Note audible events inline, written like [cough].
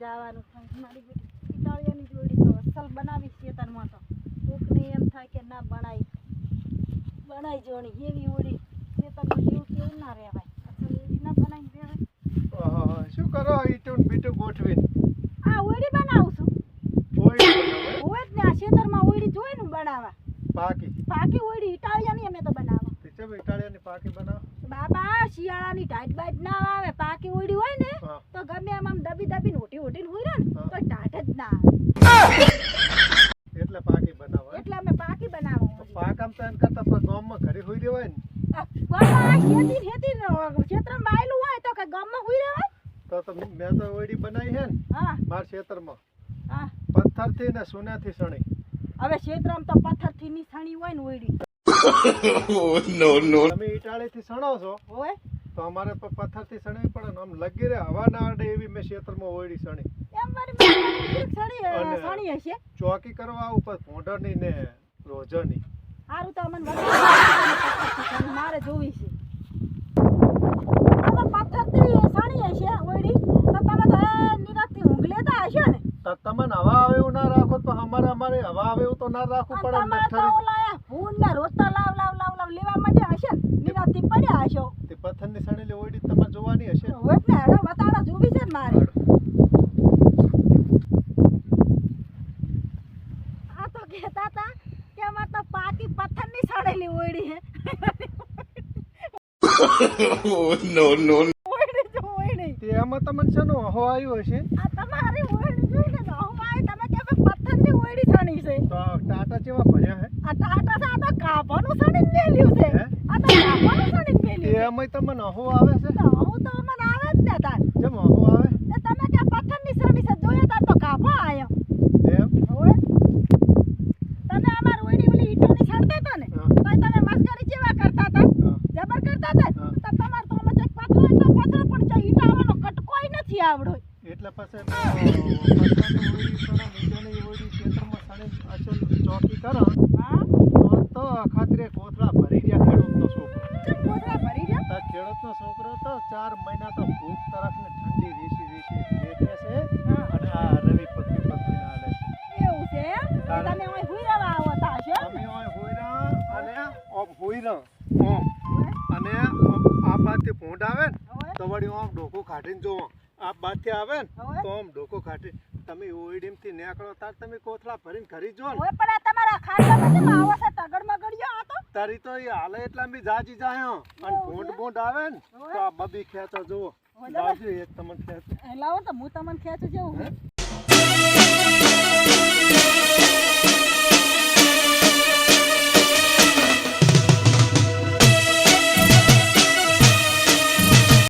જવાનું થાય મારી બેટી જોડી તો અસલ બનાવી ચેતનમાં તો. કોકને એમ થાય કે ના બનાવી બનાવી જોણી એવી ઓળી. ચેતનમાં જેવું કેવું ના રહેવાય. અસલ એવી ના બનાવી રહેવાય. શું કરો ઈટું બીટું ગોઠવીને? આ ઓળી બનાવું છું. જ ને આ ખેતરમાં ઓળી જોઈ ને બનાવવા પાકી? પાકી ઓળી ઇટાલિયાની અમે તો બનાવો. તે ચમ ઇટાલિયાની પાકી બનાવો. બાબા શિયાળાની ટાઈટ બાઈટ ના આવે. પાકી ઓળી હોય ને હા તો ગમે એમ આમ દબી દબીને ઓટી ઓટીને હોય ને હા. તો ટાટ જ ના આવે એટલે પાકી બનાવો એમ? એટલે અમે પાકી બનાવો તો પાક આમ તો એમ કરતા પણ ગામમાં ઘરે હોઈ રહેવાય ને બાબા ખેતી ખેતી ક્ષેત્રમાં આવેલું હોય તો કે ગામમાં હુઈ રહેવાય તો તો મેં તો ઓયડી બનાવી છે ને હા. મારા ક્ષેત્રમાં હા. પથ્થરથી ને સોનાથી સણી. હવે ક્ષેત્રમાં તો પથ્થરથી નિશાણી હોય ને ઓયડી. [laughs] તમે ઈટાળીથી સણો છો? હોય તો અમારે તો પથ્થરથી સણવી પડે ને આમ લગી રે હવા ના અડે એવી મેં ક્ષેત્રમાં ઓયડી સણી. સણી અને- ચોકી કરવા ઉપર ભોંડરની ને રોજરની. સારું તો અમને મારે જોવી છે. હવે પથ્થરથી સણી હશે ઓયડી. તો તમે તો નિરાંતથી ઊંઘ લેતા હશે ને. તો તમને હવા આવે એવું ના રાખો તો અમારે અમારે હવા આવે એવું તો ના રાખવું પડે તમારે તો ઓલા ભૂંડ ને રોતા લાવ લાવ લાવ લાવ લેવા માંડ્યા હશે ને. નિરાંતથી પડ્યા હશો. તે પથ્થરની સણેલી ઓયડી તમારે જોવાની હશે. હોય ને હેડો વતાડો જોવી છે ને મારે આ તો કહેતા હતા કે અમારે તો પાકી પથ્થરની સડેલી ઓયડી હે ઓયડી તે એમાં તમને શેનો અહો આવ્યો હશે? આ તમારી ઓયડી જોઈને તો અહો આય તમે કે પથ્થરની ઓળી સણી છે. તો ટાટા જેવા ભર્યા હે? આ ટાટા સા તો કાભાનું લે મેલ્યું છે. આ તો કાભાનું સણીને તે મેલ્યું એમાંય તમને હો આવે છે? તો હું તો મને આવે જ ને તાર. જેમ હો આવે? ને તમે કે પથ્થરની સણી છે જોયા તાર તો કાપા આયો એમ હોય તમે અમાર ઓયડી ઓલી ઈંટોની સડતા હતા ને હા. તોય તમે મસ્કરી જેવા કરતા હતા હા. જબર કરતા હતા હા. તો તમાર તો આમાં ચેક પથરો હોય તો પથરો પણ ચા ઈટાવાનો કટકોય નથી આવડો એટલે પછી ચોકી કરો તો ખાતરે કોથળા ભરી રહ્યા ખેડૂતનો છોકરો ભરી ગયા તો ખેડૂતનો છોકરો તો ચાર મહિના તો ભૂખ તરફ ને ઠંડી વેચી વેચી બેઠે છે. અને આ રવિ પત્ની પત્ની ના લે છે એવું છે તમે ઓય હુઈ રહેવા આવતા છો તમે ઓય હોયરા અને ઓબ હોયરા ઓમ અને આ પાતે ભોંડ આવે ને તો વળી ઓમ ડોકો કાઢીને જોવો આ બાથે આવે ને તો આમ ડોકો કાઢી તમે ઓઈડીમથી નીકળો તાર તમે કોથળા ભરીને ઘરી જો ને. ઓય પણ આ તમારા ખાટલામાં કેમ આવો છે તગડ મગડિયો આ તો? તારી તો એ હાલે એટલા બી જાજી જાય અને ભોંડ ભોંડ આવે ને તો આ બબી ખેંચો જુઓ. લાવજો એક તમને ખેંચો. લાવો તો હું તમને ખેંચું જેવું.